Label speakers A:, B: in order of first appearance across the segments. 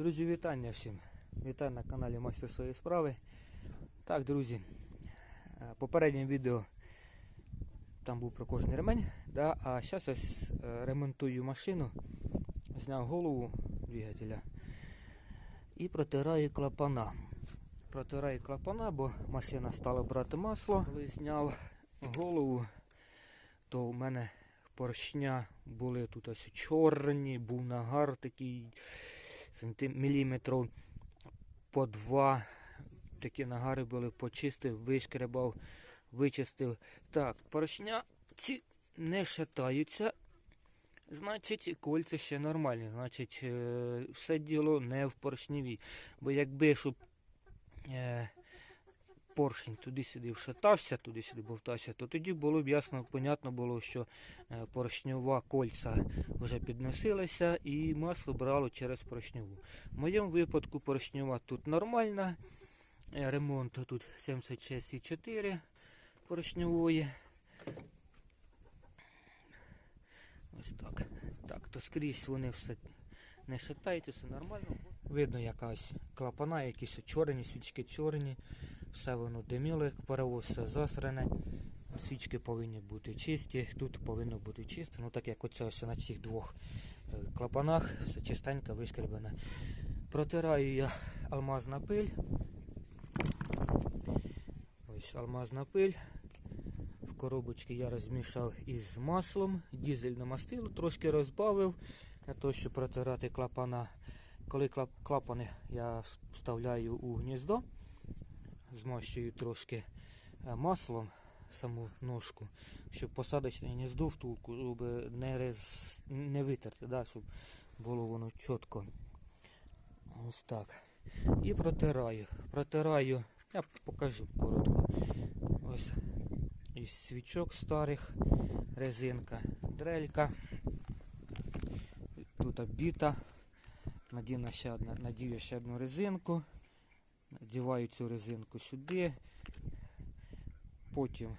A: Друзі, вітання всім. Вітаю на каналі Майстер своєї справи. Так, друзі, е, попереднє відео там був про кожний ремень. Да? А зараз ось е, ремонтую машину, зняв голову двигателя і протираю клапана. Протираю клапана, бо машина стала брати масло. Коли зняв голову, то у мене поршня були тут ось чорні, був нагар такий сантиміліметрів по два. Такі нагари були, почистив, вишкребав, вичистив. Так, поршня ці не шатаються. Значить, кольця ще нормальні. Значить, е, все діло не в поршневі. Бо якби щоб е, поршень туди-сюди вшатався, туди-сюди бовтався, то тоді було б ясно, понятно було, що е, поршньова кольця вже підносилася і масло брало через поршньову. В моєму випадку поршньова тут нормальна. Е, Ремонт тут 76,4 поршньової. Ось так. Так, то скрізь вони все не шатаються, все нормально. Видно якась клапана, якісь чорні, свічки чорні, все воно диміло, як паровоз, все засране. Свічки повинні бути чисті, тут повинно бути чисто. Ну так як оце ось на цих двох е, клапанах, все чистенько вишкребане. Протираю я алмазна пиль. Ось алмазна пиль. В коробочці я розмішав із маслом, дізельне мастило, трошки розбавив для того, щоб протирати клапана. Коли клапани я вставляю у гніздо, змащую трошки е, маслом саму ножку, щоб посадочне гніздо втулку щоб не, роз... не витерти, да, щоб було воно чітко. Ось так. І протираю. Протираю, я покажу коротко. Ось із свічок старих, резинка, дрелька. Тут обіта. Надію ще одну резинку. Надіваю цю резинку сюди. Потім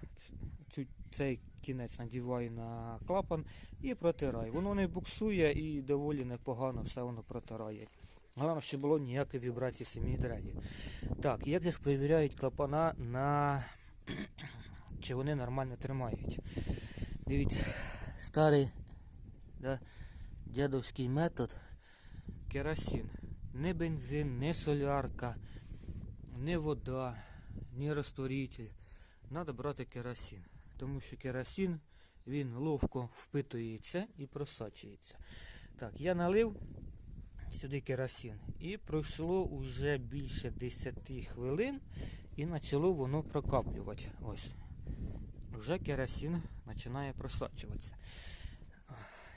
A: цю, цей кінець надіваю на клапан і протираю. Воно не буксує і доволі непогано все воно протирає. Головне, щоб було ніякої вібрації самій дрелі. Так, як же перевіряють клапана на чи вони нормально тримають. Дивіться, старий да, дядовський метод керосин. Не бензин, не солярка, не вода, не розтворитель. Треба брати керосин. Тому що керосин він ловко впитується і просачується. Так, я налив сюди керосин. І пройшло вже більше 10 хвилин і почало воно прокаплювати. Ось. Вже керосин починає просачуватися.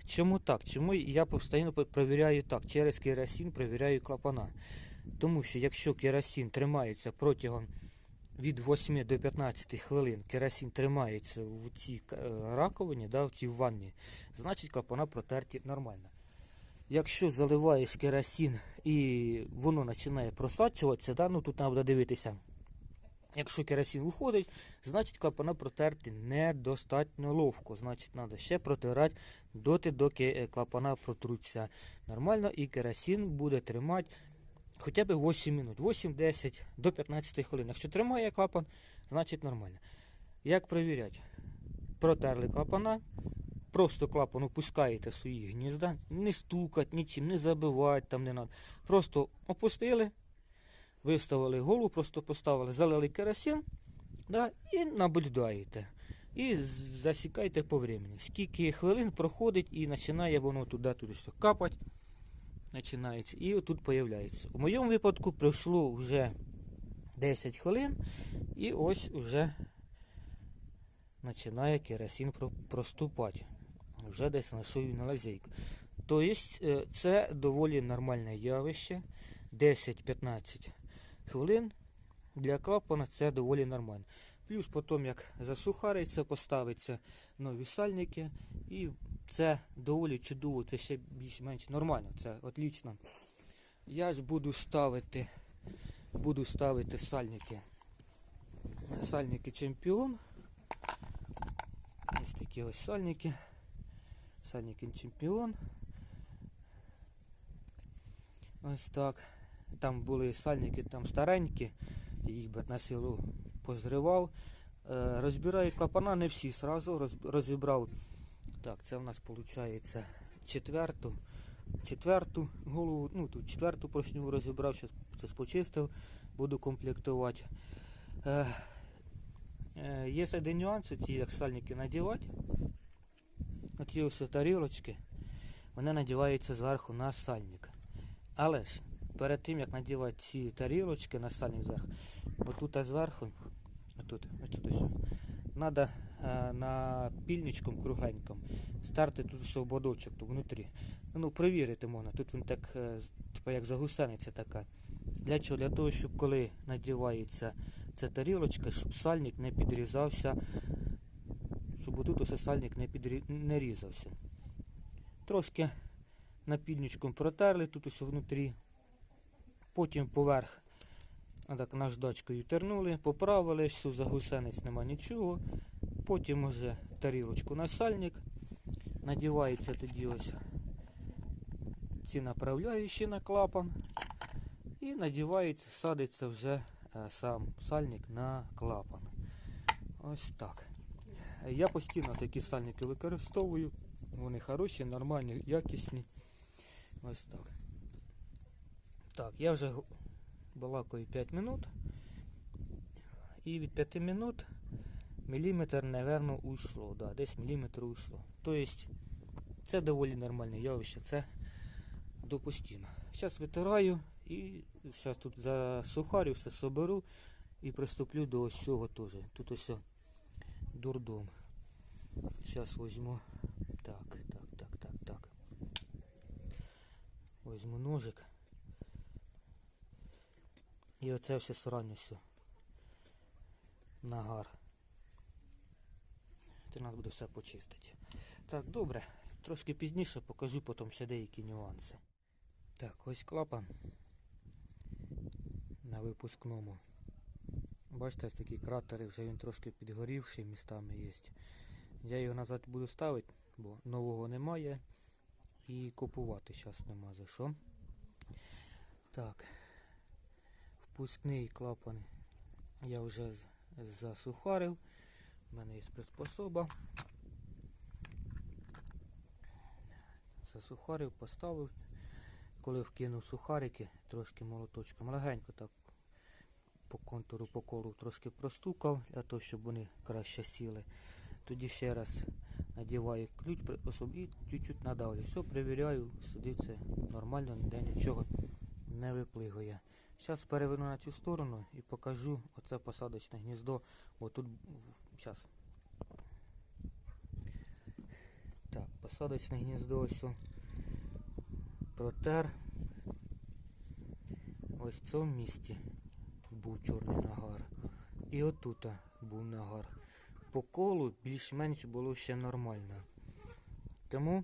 A: Чому так? Чому я постійно перевіряю так? Через керосин перевіряю клапана. Тому що якщо керосин тримається протягом від 8 до 15 хвилин, керосин тримається в цій е, раковині, да, в цій ванні, значить клапана протерті нормально. Якщо заливаєш керосин і воно починає просачуватися, да, ну тут треба дивитися. Якщо керосин виходить, значить клапана протерти недостатньо ловко. Значить, треба ще протирати доти, доки е, клапана протруться нормально, і керосин буде тримати хоча б 8 минут, 8-10 до 15 хвилин. Якщо тримає клапан, значить нормально. Як перевіряти? Протерли клапана, просто клапан опускаєте в свої гнізда, не стукать нічим, не забивати там не треба. Просто опустили, виставили голову, просто поставили, залили керосин да, і наблюдаєте. І засікайте по времени. Скільки хвилин проходить і починає воно туди-туди капати. Починається. І тут появляється. У моєму випадку пройшло вже 10 хвилин, і ось вже починає керосин проступати. Вже десь знайшов на лазейку. Тобто е, це доволі нормальне явище. 10-15 хвилин для клапана це доволі нормально. Плюс потім, як засухариться, поставиться нові сальники. І це доволі чудово, це ще більш-менш нормально, це отлично. Я ж буду ставити, буду ставити сальники. Сальники чемпіон. Ось такі ось сальники. Сальники чемпіон. Ось так. Там були сальники там старенькі, їх би на село позривав. Е, розбираю клапана, не всі роз- розібрав. Так, це в нас виходить четверту. Четверту голову, ну тут четверту поршню розібрав, зараз це почистив, буду комплектувати. Е, е, є один нюанс, ці як сальники надівати. Оці ось тарілочки, вони надіваються зверху на сальник. Але ж перед тим як надівати ці тарілочки на сальник зверху, отут зверху, отут, отут ось, треба на пільничком кругленьком старти тут все ободочок тут внутрі. Ну, перевірити можна. Тут він так, е, типу як загусениця така. Для чого? Для того, щоб коли надівається ця тарілочка, щоб сальник не підрізався, щоб отут ось сальник не, підрі... не різався. Трошки напільничком протерли тут ось внутрі. Потім поверх так наждачкою тернули, поправили, все, загусенець нема нічого. Потім уже тарілочку на сальник. Надівається тоді ось ці направляючі на клапан. І надівається, садиться вже е, сам сальник на клапан. Ось так. Я постійно такі сальники використовую. Вони хороші, нормальні, якісні. Ось так. Так, я вже балакаю 5 минут. І від 5 минут міліметр, напевно, уйшло. Да, десь міліметр уйшло. Тобто це доволі нормальне явище, це допустимо. Зараз витираю і зараз тут засухарю, все соберу і приступлю до ось цього теж. Тут ось дурдом. Зараз візьму. Так, так, так, так, так. Візьму ножик. І оце все срання все. Нагар. Треба буде все почистити. Так, добре. Трошки пізніше покажу потім ще деякі нюанси. Так, ось клапан на випускному. Бачите, ось такі кратери, вже він трошки підгорівший містами є. Я його назад буду ставити, бо нового немає. І купувати зараз нема за що. Так. Впускний клапан я вже засухарив. У мене є приспособа. Засухарив, поставив. Коли вкинув сухарики, трошки молоточком, легенько так по контуру, по колу трошки простукав, для того, щоб вони краще сіли. Тоді ще раз надіваю ключ приспособ і чуть-чуть надавлю. Все, перевіряю, це нормально, ніде нічого не виплигує. Зараз переверну на цю сторону і покажу оце посадочне гніздо. Бо тут зараз. Так, посадочне гніздо ось. Протер. Ось в цьому місці був чорний нагар. І отут був нагар. По колу більш-менш було ще нормально. Тому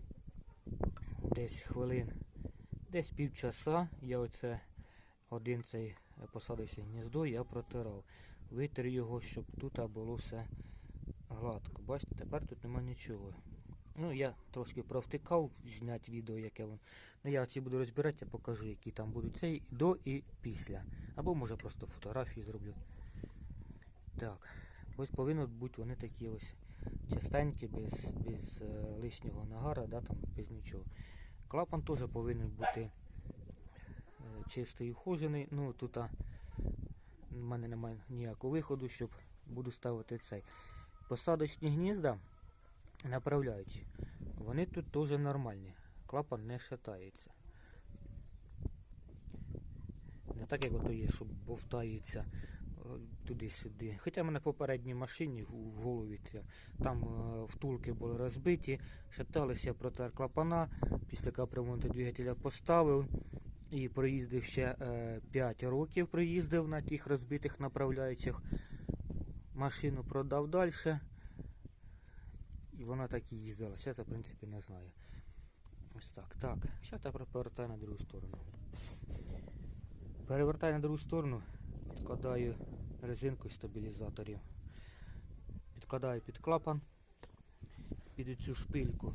A: десь хвилин, десь півчаса я оце один цей е, посадочне гніздо я протирав. Витер його, щоб тут було все гладко. Бачите, тепер тут нема нічого. Ну, я трошки провтикав, зняти відео, яке воно. Ну, я ці буду розбирати, я покажу, які там будуть цей до і після. Або може просто фотографії зроблю. Так, ось повинні бути вони такі ось частенькі, без, без е, лишнього нагара, да, там, без нічого. Клапан теж повинен бути чистий і ухожений. Ну, тут а, в мене немає ніякого виходу, щоб буду ставити цей. Посадочні гнізда направляючі. Вони тут теж нормальні. Клапан не шатається. Не так, як ото є, що бовтається е, туди-сюди. Хоча в мене попередній машині в голові там е, втулки були розбиті, шаталися протер клапана, після капремонту двигателя поставив і проїздив ще е, 5 років проїздив на тих розбитих направляючих. Машину продав далі. І вона так і їздила. Зараз я, в принципі, не знаю. Ось так. Так. Зараз я перевертаю на другу сторону. Перевертаю на другу сторону, підкладаю резинку із стабілізаторів. Підкладаю під клапан, під цю шпильку.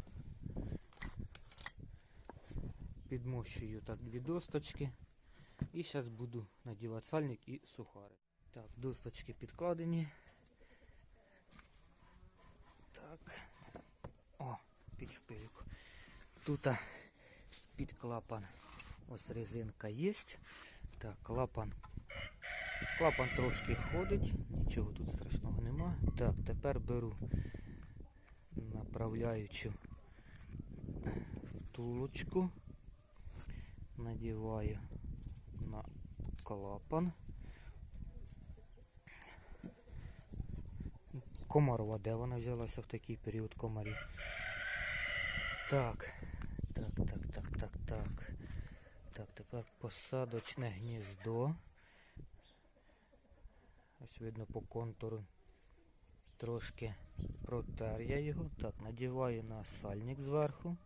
A: Підмощую так дві досточки. І зараз буду надівати сальник і сухарик. Так, досточки підкладені. Так. О, під шпильку. Тут під клапан. Ось резинка є. Так, клапан. Клапан трошки ходить, нічого тут страшного нема. Так, тепер беру направляючу втулочку, надіваю на клапан. Комарова, де вона взялася в такий період комарів? Так, так, так, так, так, так. Так, тепер посадочне гніздо. Ось видно по контуру. Трошки протер я його. Так, надіваю на сальник зверху.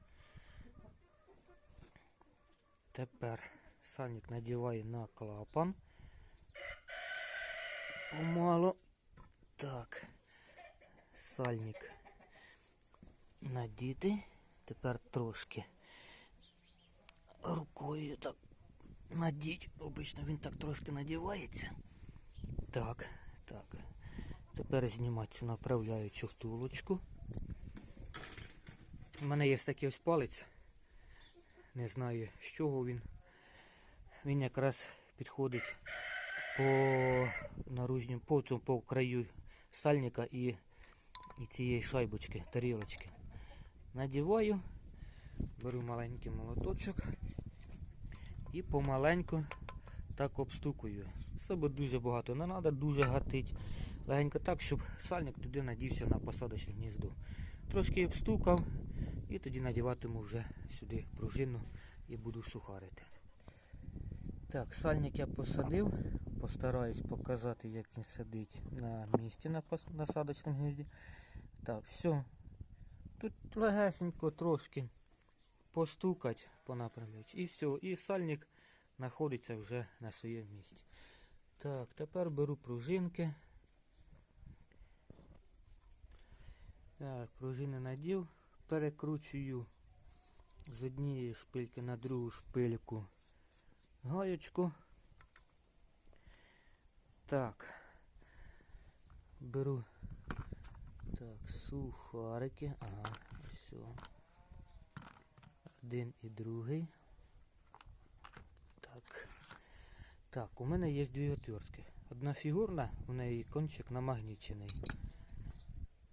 A: Тепер сальник надіваю на клапан. Помало. Так. Сальник надіти. Тепер трошки рукою так надіть. Обично він так трошки надівається. Так, так. Тепер знімати цю направляючу втулочку. У мене є такий ось палець. Не знаю з чого він. Він якраз підходить по наружнім по, по краю сальника і, і цієї шайбочки, тарілочки. Надіваю, беру маленький молоточок і помаленьку так обстукую. Себе дуже багато не треба, дуже гатить. Легенько так, щоб сальник туди надівся на посадочне гніздо. Трошки обстукав і тоді надіватиму вже сюди пружину і буду сухарити. Так, сальник я посадив. Постараюсь показати, як він сидить на місці на насадочному гнізді. Так, все. Тут легесенько трошки постукать по направляючи. І все. І сальник знаходиться вже на своєму місці. Так, тепер беру пружинки. Так, пружини надів, перекручую з однієї шпильки на другу шпильку гаєчку. Так. Беру так, сухарики. Ага, все. Один і другий. Так. Так, у мене є дві отвертки. Одна фігурна, у неї кончик намагнічений.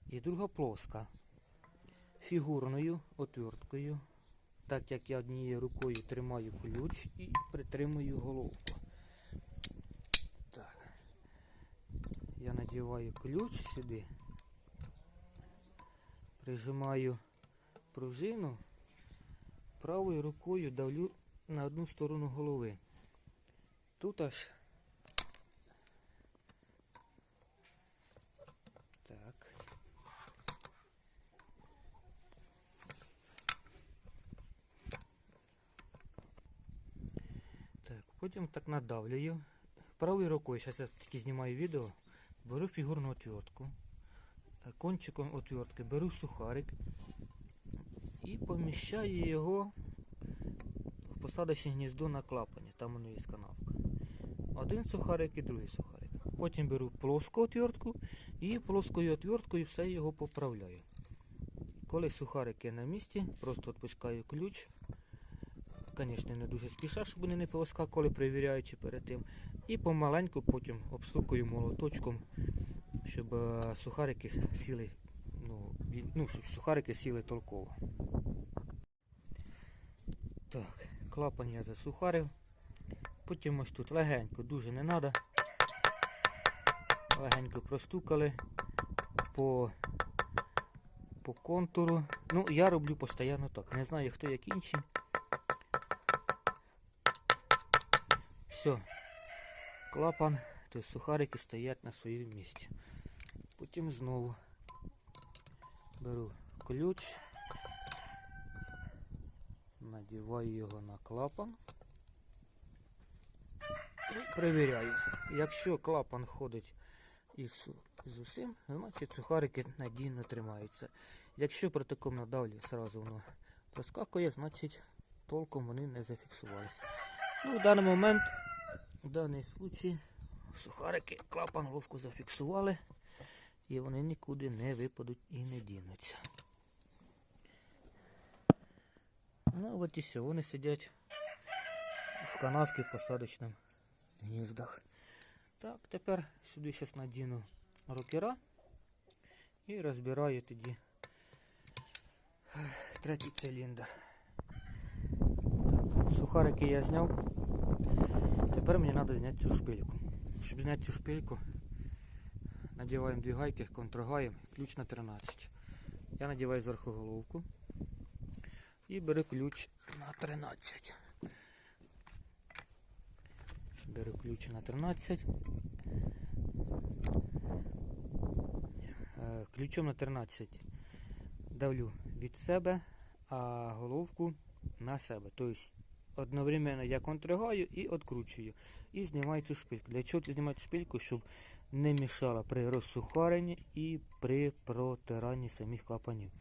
A: І друга плоска. Фігурною отверткою. Так як я однією рукою тримаю ключ і притримую головку. Так. Я надіваю ключ сюди. Прижимаю пружину. Правою рукою давлю на одну сторону голови. Тут аж. Так. Так, потім так надавлюю. Правою рукою, зараз я тільки знімаю відео, беру фігурну отвертку. Е, Кончиком отвертки беру сухарик і поміщаю його в посадочне гніздо на клапані, там воно є канавка. Один сухарик і другий сухарик. Потім беру плоску отвертку і плоскою отверткою все його поправляю. Коли сухарики на місці, просто відпускаю ключ. Звісно, не дуже спіша, щоб вони не повискакували, перевіряючи перед тим. І помаленьку потім обстукую молоточком, щоб е, сухарики сіли, ну, ну, щоб сухарики сіли толково. Так, клапан я засухарив. Потім ось тут легенько, дуже не треба. Легенько простукали по, по контуру. Ну, я роблю постійно так. Не знаю, хто як інші. Все. Клапан, то есть сухарики стоять на своєму місці. Потім знову беру ключ, надіваю його на клапан і перевіряю. Якщо клапан ходить із, з усім, значить сухарики надійно тримаються. Якщо при такому сразу воно проскакує, значить толком вони не зафіксувалися. Ну, в даний момент, в даний случай, сухарики клапан головку зафіксували і вони нікуди не випадуть і не дінуться. Ну от і все, вони сидять в канавці посадочному гніздах. Так, тепер сюди зараз надіну рокера і розбираю тоді третій циліндр. Сухарики я зняв. Тепер мені треба зняти цю шпильку. Щоб зняти цю шпильку, надіваємо дві гайки, контрагаємо, ключ на 13. Я надіваю зверху головку і беру ключ на 13. Беру ключ на 13. Е, Ключом на 13 давлю від себе, а головку на себе. Тобто одновременно я контригаю і відкручую. І знімаю цю шпильку. Для чого знімати шпильку? Щоб не мішала при розсухаренні і при протиранні самих клапанів.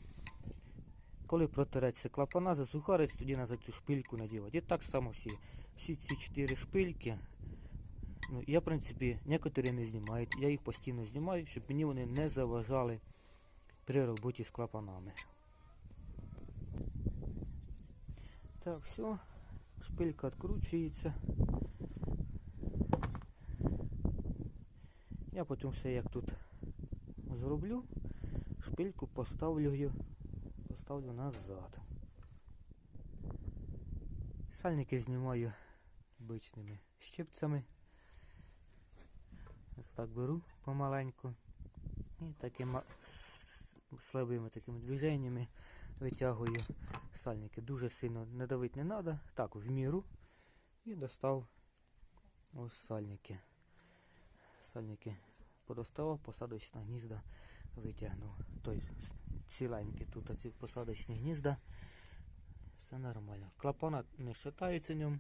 A: Коли протереться клапана, засухариться, тоді на цю шпильку надівати. І так само всі. Всі ці чотири шпильки. Ну, я, в принципі, некоторі не знімають. Я їх постійно знімаю, щоб мені вони не заважали при роботі з клапанами. Так, все. Шпилька відкручується. Я потім все як тут зроблю, шпильку поставлю поставлю назад. Сальники знімаю обичними щипцями. Ось так беру помаленьку і такими слабими такими движеннями витягую сальники. Дуже сильно не давити не треба, так в міру. І достав ось сальники. Сальники подоставав, посадочне гнізда витягнув. Тобто ціленькі тут ці посадочні гнізда. Все нормально. Клапана не шатається в ньому.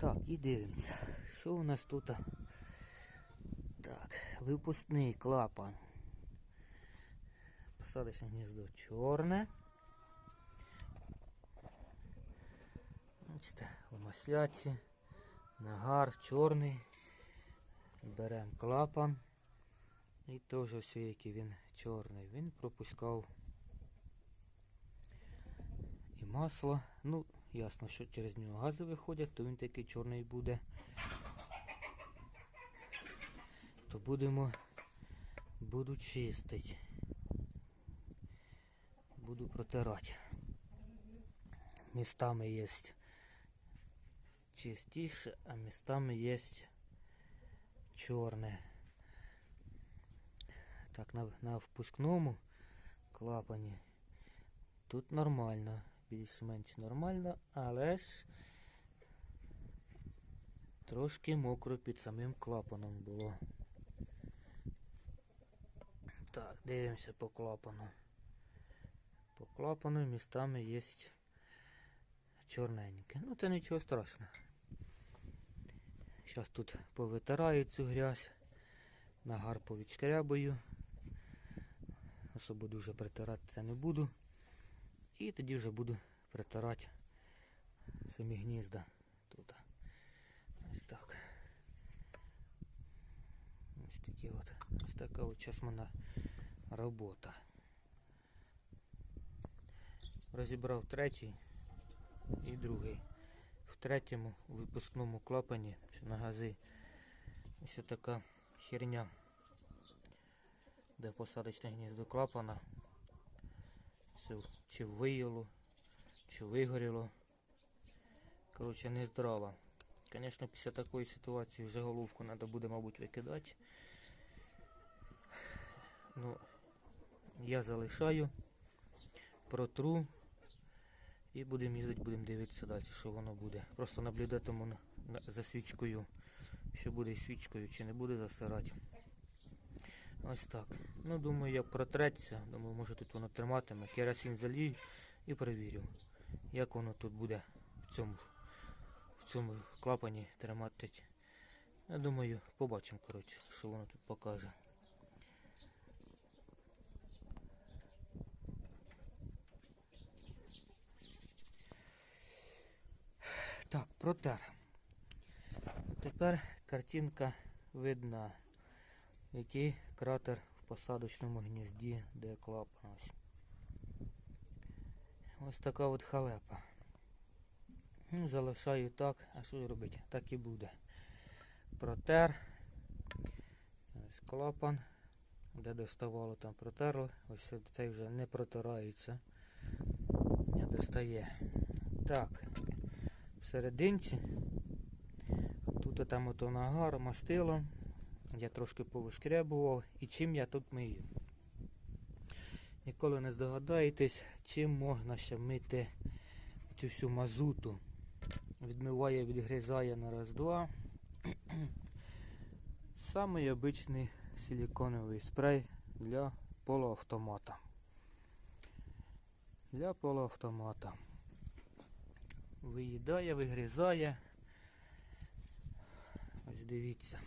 A: Так, і дивимося. Що у нас тут? Так, випускний клапан. Посадочне гніздо чорне. Бачите, у масляці. Нагар чорний. Беремо клапан. І теж все, який він чорний. Він пропускав і масло. Ну, ясно, що через нього гази виходять, то він такий чорний буде. То будемо буду чистити. Буду протирати. Містами є чистіше, а містами є чорне. Так, на, на впускному клапані тут нормально, більш-менш нормально, але ж трошки мокро під самим клапаном було. Так, дивимося по клапану. По клапану містами є чорненьке. Ну це нічого страшного. Зараз тут повитираю цю грязь, нагар повідшкрябаю. Особо дуже притирати це не буду. І тоді вже буду притирати самі гнізда тут. Ось так. Ось такі от. Ось така от часмана робота. Розібрав третій і другий. В третьому випускному клапані що на гази ось така херня, де посадочне гніздо клапана. Все, чи виїло, чи вигоріло. Коротше, не здорова. Звісно, після такої ситуації вже головку треба буде, мабуть, викидати. Ну, я залишаю, протру і будемо їздити, будемо дивитися далі, що воно буде. Просто наблюдатиму на- на- за свічкою, що буде свічкою, чи не буде засирати. Ось так. Ну, думаю, як протреться, думаю, може тут воно триматиме. Керосин залію і перевірю, як воно тут буде в цьому, в цьому клапані тримати. Я думаю, побачимо, коротше, що воно тут покаже. Так, протер. Тепер картинка видна, який кратер в посадочному гнізді, де клапан. Ось. Ось така от халепа. Ну, залишаю так, а що робити? Так і буде. Протер. Ось клапан. Де доставало, там протерло. Ось цей вже не протирається. Не достає. Так. Всерединці. Тут там ото нагар, мастило. Я трошки повишкрябував. І чим я тут мию? Ніколи не здогадаєтесь, чим можна ще мити цю всю мазуту. Відмиває, відгризає на раз-два. Самий обичний силиконовий спрей для полуавтомата. Для полуавтомата. Виїдає, вигризає. Ось дивіться.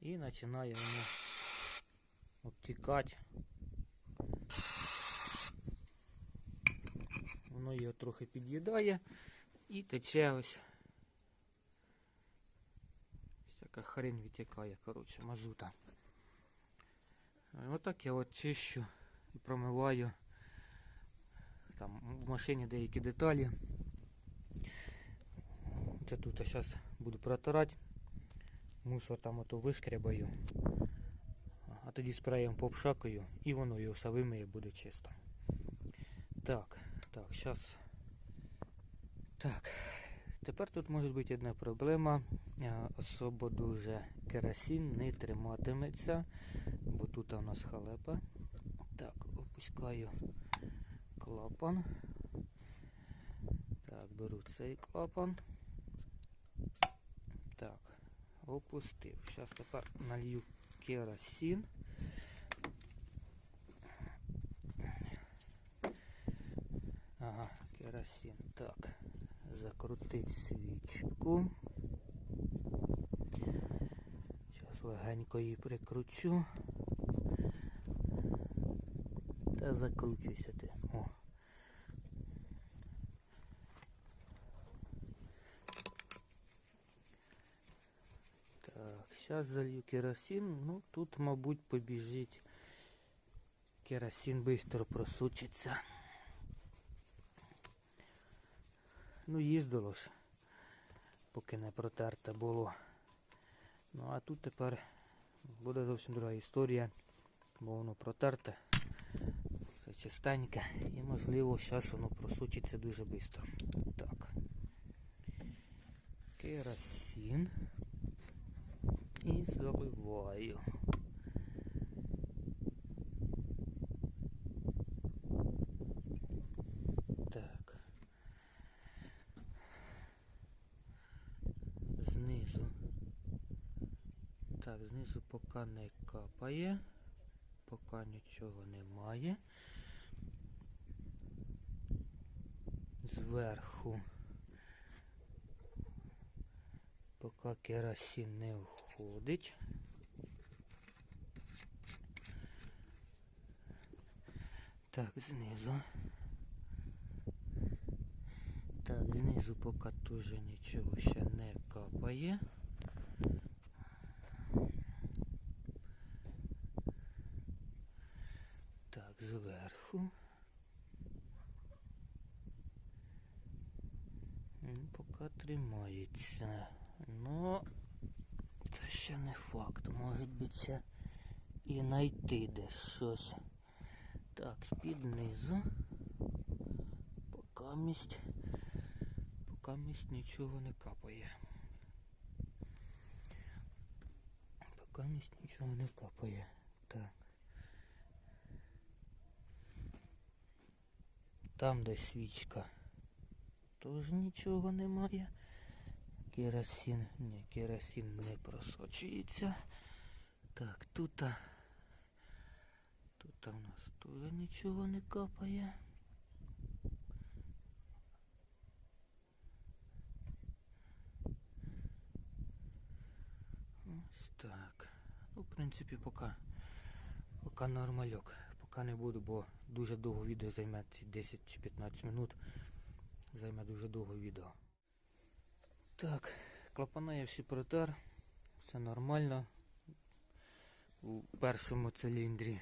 A: І починає воно обтікати. Воно його трохи під'їдає і тече ось. Всяка хрень витікає, коротше, мазута. Отак я от чищу і промиваю там в машині деякі деталі. Це тут я зараз буду протирати. Мусор там ото вишкрябаю. А тоді спреєм попшакаю і воно його все вимиє, буде чисто. Так, так, зараз. Так. Тепер тут може бути одна проблема. Е, Особо дуже керосин не триматиметься, бо тут у нас халепа. Так, опускаю клапан. Так, беру цей клапан. Так, опустив. Зараз тепер налью керосин. Ага, керосин. Так, закрутить свічку. Зараз легенько її прикручу. Та закручуйся ти. О. Так, зараз залью керосин. Ну, тут, мабуть, побіжить. Керосин швидко просучиться. Ну, їздило ж, поки не протерте було. Ну а тут тепер буде зовсім друга історія, бо воно протерте, чистеньке і можливо зараз воно просучиться дуже швидко. Так. Керосин. І заливаю. Так. Знизу. Так, знизу поки не капає, поки нічого немає. Зверху. Поки керосин не входить. Так, знизу. Так, знизу поки теж нічого ще не капає. Так, зверху. Поки тримається. Ну, це ще не факт. Може бути ще і знайти десь щось. Так, з-під низу. Поки місць нічого не капає. Поки місць нічого не капає. Так. Там, де свічка, теж нічого немає. Керосин, ні, керосин не просочується. Так, тут, тут у нас теж нічого не капає. Ось так. Ну, в принципі, поки, поки нормальок. Поки не буду, бо дуже довго відео займе ці 10 чи 15 минут. Займе дуже довго відео. Так, клапана я всі протер. Все нормально. У першому циліндрі е,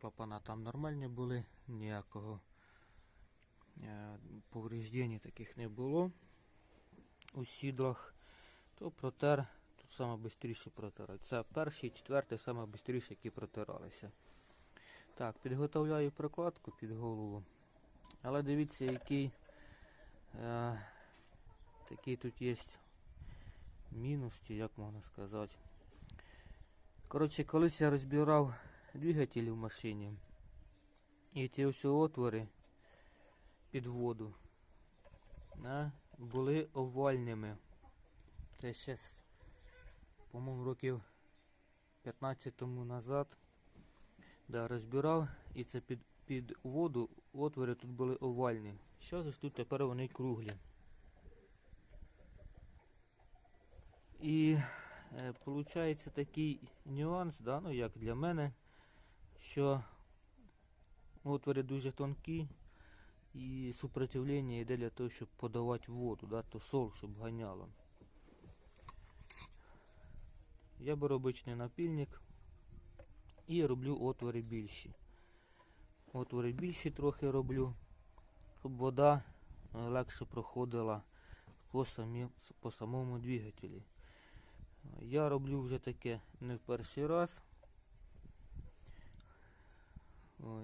A: клапана там нормальні були, ніякого е, повреждень таких не було у сідлах, то протер тут саме швидше. Це перший, четвертий, саме які протиралися. Так, підготовляю прокладку під голову. Але дивіться, який е, такий тут є мінус, як можна сказати. Коротше, колись я розбирав двигателі в машині. І ті ось отвори під воду а, були овальними. Це ще, по-моєму, років 15 тому назад. Да, розбирав і це під, під воду отвори тут були овальні. Ж тут тепер вони круглі. І е, виходить такий нюанс, да, ну як для мене, що отвори дуже тонкі і супротивлення йде для того, щоб подавати воду, да, то сол, щоб ганяло. Я беру обичний напільник і роблю отвори більші. Отвори більші трохи роблю, щоб вода е, легше проходила по, самі, по самому двигателі. Я роблю вже таке не в перший раз.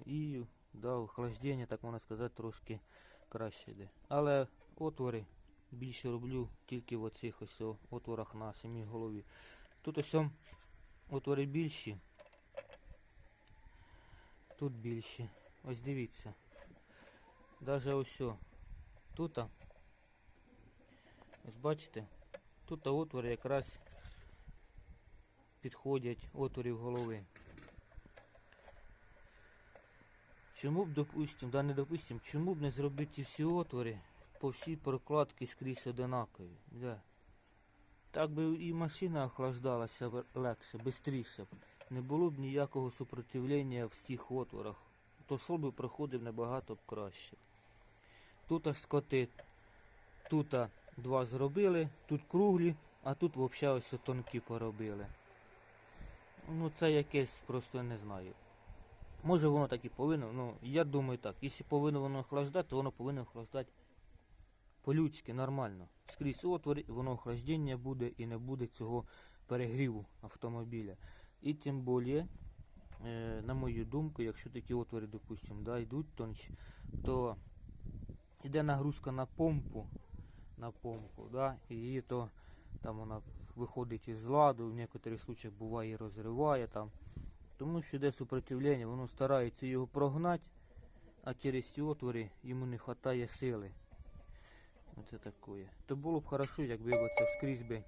A: І да, охлаждення, так можна сказати, трошки краще йде. Але отвори більше роблю тільки в оцих ось отворах на самій голові. Тут ось отвори більші. Тут більші. Ось дивіться. Даже ось тут. Ось бачите, тут отвори якраз підходять отворів голови. Чому б, допустим, да не допустим, чому б не зробити всі отвори по всій прокладці скрізь одинакові? Да. Так би і машина охлаждалася легше, швидше. Не було б ніякого супротивлення в цих отворах. То сол би проходив набагато краще. Тут скоти, тут два зробили, тут круглі, а тут взагалі ось тонкі поробили. Ну це якесь просто не знаю. Може воно так і повинно, ну я думаю так. Якщо повинно воно охлаждати, то воно повинно охлаждати по-людськи, нормально. Скрізь отвори, воно охлаждення буде і не буде цього перегріву автомобіля. І тим більше, на мою думку, якщо такі отвори, допустимо, да, йдуть тонші, то йде нагрузка на помпу, на помпу, да, і її то там вона виходить із ладу, в некоторих случаях буває і розриває там. Тому що йде супротивлення, воно старається його прогнати, а через ці отвори йому не вистачає сили. Оце таке. То було б хорошо, якби оце вскрізь би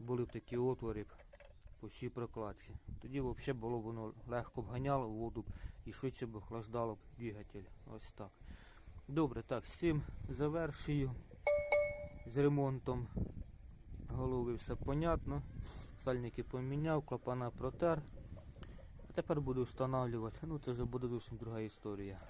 A: були б такі отвори по всій прокладці. Тоді взагалі було б воно легко б ганяло воду і швидше б охлаждало б двигатель. Ось так. Добре, так, з цим завершую. З ремонтом голови все понятно. Сальники поміняв, клапана протер. А тепер буду встановлювати. Ну це вже буде зовсім друга історія.